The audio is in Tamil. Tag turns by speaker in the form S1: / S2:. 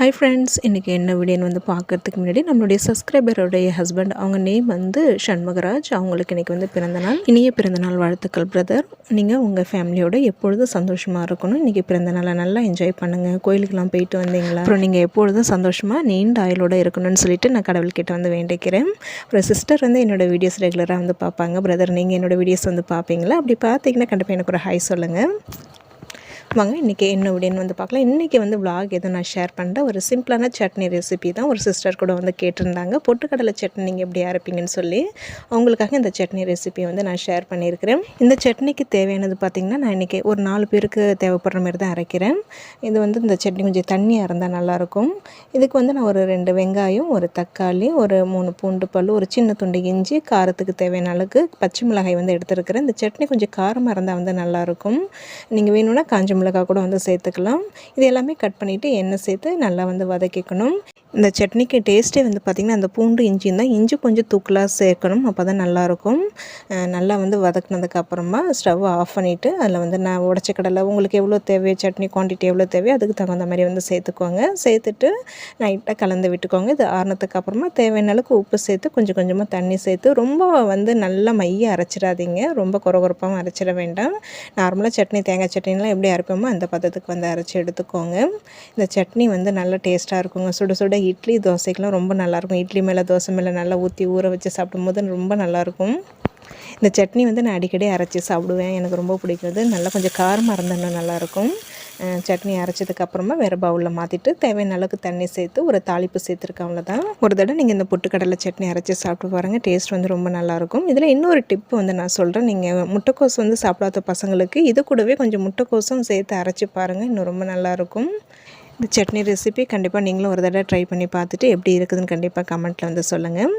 S1: ஹாய் ஃப்ரெண்ட்ஸ் இன்றைக்கி என்ன வீடியோன்னு வந்து பார்க்கறதுக்கு முன்னாடி நம்மளுடைய சப்ஸ்கிரைபருடைய ஹஸ்பண்ட் அவங்க நேம் வந்து சண்முகராஜ். அவங்களுக்கு இன்றைக்கி வந்து பிறந்தநாள். இனிய பிறந்தநாள் வாழ்த்துக்கள் பிரதர் நீங்கள் உங்கள் ஃபேமிலியோட எப்பொழுதும் சந்தோஷமாக இருக்கணும்? இன்றைக்கி பிறந்தநாளை நல்லா என்ஜாய் பண்ணுங்கள் கோயிலுக்கெலாம் போயிட்டு வந்தீங்களா? அப்புறம் நீங்கள் எப்பொழுதும் சந்தோஷமாக நீண்ட ஆயுளோட இருக்கணும்னு சொல்லிட்டு நான் கடவுள்கிட்ட வந்து வேண்டிக்கிறேன். அப்புறம் சிஸ்டர் வந்து என்னோடய வீடியோஸ் ரெகுலராக வந்து பார்ப்பாங்க. பிரதர் நீங்கள் என்னோடய வீடியோஸ் வந்து பார்ப்பீங்களா? அப்படி பார்த்தீங்கன்னா கண்டிப்பாக எனக்கு ஒரு ஹாய் சொல்லுங்கள் வாங்க இன்றைக்கி என்ன அப்படின்னு வந்து பார்க்கலாம். இன்றைக்கி வந்து vlog எதுவும் நான் ஷேர் பண்ணுறேன் ஒரு சிம்பிளான சட்னி ரெசிபி தான். ஒரு சிஸ்டர் கூட வந்து கேட்டிருந்தாங்க. பொட்டுக்கடலை சட்னி நீங்கள் எப்படி அரைப்பீங்கன்னு சொல்லி அவங்களுக்காக இந்த சட்னி ரெசிபியை வந்து நான் ஷேர் பண்ணியிருக்கிறேன். இந்த சட்னிக்கு தேவையானது பார்த்திங்கன்னா நான் இன்றைக்கி ஒரு நாலு பேருக்கு தேவைப்படுற மாதிரி தான் அரைக்கிறேன். இது வந்து இந்த சட்னி கொஞ்சம் தண்ணியாக இருந்தால் நல்லாயிருக்கும். இதுக்கு வந்து நான் ஒரு ரெண்டு வெங்காயம் ஒரு தக்காளி ஒரு மூணு பூண்டு பல் ஒரு சின்ன துண்டு இஞ்சி காரத்துக்கு தேவையான அளவுக்கு பச்சை மிளகாய் வந்து எடுத்துருக்கிறேன். இந்த சட்னி கொஞ்சம் காரமாக இருந்தால் வந்து நல்லாயிருக்கும். நீங்கள் வேணும்னா காஞ்ச மிளகாய் கூட வந்து சேர்த்துக்கலாம். இது எல்லாமே கட் பண்ணிவிட்டு எண்ணெய் சேர்த்து நல்லா வந்து வதக்கிக்கணும். இந்த சட்னிக்கு டேஸ்ட்டே வந்து பார்த்திங்கன்னா அந்த பூண்டு இஞ்சியும் தான் இஞ்சி கொஞ்சம் தூக்கலாக சேர்க்கணும். அப்போ தான் நல்லாயிருக்கும் நல்லா வந்து வதக்குனதுக்கப்புறமா ஸ்டவ் ஆஃப் பண்ணிவிட்டு அதில் வந்து நான் உடச்ச கடலை உங்களுக்கு எவ்வளோ தேவையோ சட்னி குவான்டிட்டி எவ்வளோ தேவையோ அதுக்கு தகுந்த மாதிரி வந்து சேர்த்துக்கோங்க. சேர்த்துட்டு நைட்டாக கலந்து விட்டுக்கோங்க. இது ஆறுனதுக்கு அப்புறமா தேவையான அளவுக்கு உப்பு சேர்த்து கொஞ்சம் கொஞ்சமாக தண்ணி சேர்த்து ரொம்ப வந்து நல்லா மைய அரைச்சிடாதீங்க. ரொம்ப குறகுறப்பாகவும் அரைச்சிட வேண்டாம். நார்மலாக சட்னி தேங்காய் சட்னிலாம் எப்படி அரைப்போமோ அந்த பதத்துக்கு வந்து அரைச்சி எடுத்துக்கோங்க. இந்த சட்னி வந்து நல்லா டேஸ்ட்டாக இருக்குங்க. சுட சுட இட்லி தோசைக்கெலாம் ரொம்ப நல்லாயிருக்கும். இட்லி மேலே தோசை மேலே நல்லா ஊற்றி ஊற வச்சு சாப்பிடும்போது ரொம்ப நல்லாயிருக்கும். இந்த சட்னி வந்து நான் அடிக்கடி அரைச்சி சாப்பிடுவேன். எனக்கு ரொம்ப பிடிக்கிறது. நல்லா கொஞ்சம் காரமாக இருந்தால் நல்லாயிருக்கும். சட்னி அரைச்சதுக்கப்புறமா வேறு பவுலில் மாற்றிட்டு தேவையான அளவுக்கு தண்ணி சேர்த்து ஒரு தாளிப்பு சேர்த்துருக்கேன். அவ்வளோதான் ஒரு தடவை நீங்கள் இந்த பொட்டுக்கடலை சட்னி அரைச்சி சாப்பிட்டு பாருங்கள் டேஸ்ட் வந்து ரொம்ப நல்லாயிருக்கும். இதில் இன்னொரு டிப்பு வந்து நான் சொல்கிறேன் நீங்கள் முட்டைக்கோஸ் வந்து சாப்பிடாத பசங்களுக்கு இது கூடவே கொஞ்சம் முட்டைக்கோஸும் சேர்த்து அரைச்சி பாருங்கள் இன்னும் ரொம்ப நல்லாயிருக்கும். இந்த சட்னி ரெசிபி கண்டிப்பாக நீங்களும் ஒரு தடவை ட்ரை பண்ணி பார்த்துட்டு எப்படி இருக்குதுன்னு கண்டிப்பாக கமெண்ட்டில் வந்து சொல்லுங்கள்